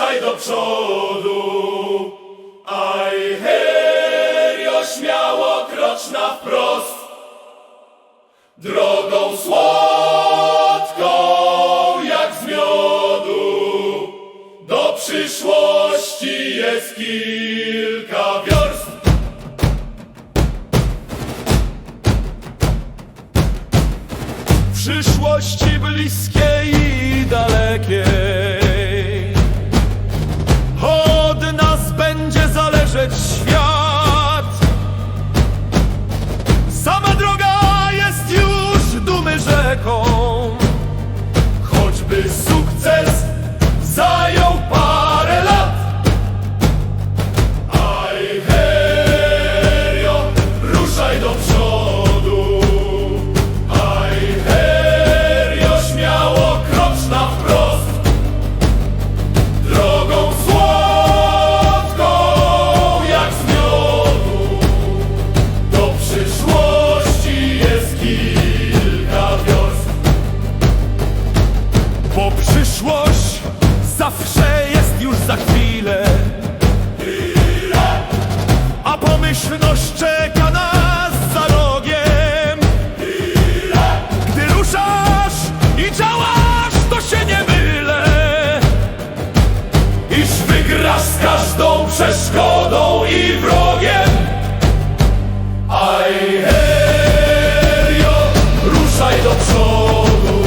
ruszaj do przodu. Aj, herio, śmiało krocz na wprost. Drogą słodką jak z miodu. Do przyszłości jest kilka wiorst. przyszłości bliskiej i dalekiej. daleko Bo przyszłość zawsze jest już za chwilę. A pomyślność czeka nas za rogiem. Gdy ruszasz i działasz, to się nie mylę. Iż wygrasz z każdą przeszkodą i wrogiem. Aj, herio, ruszaj do przodu.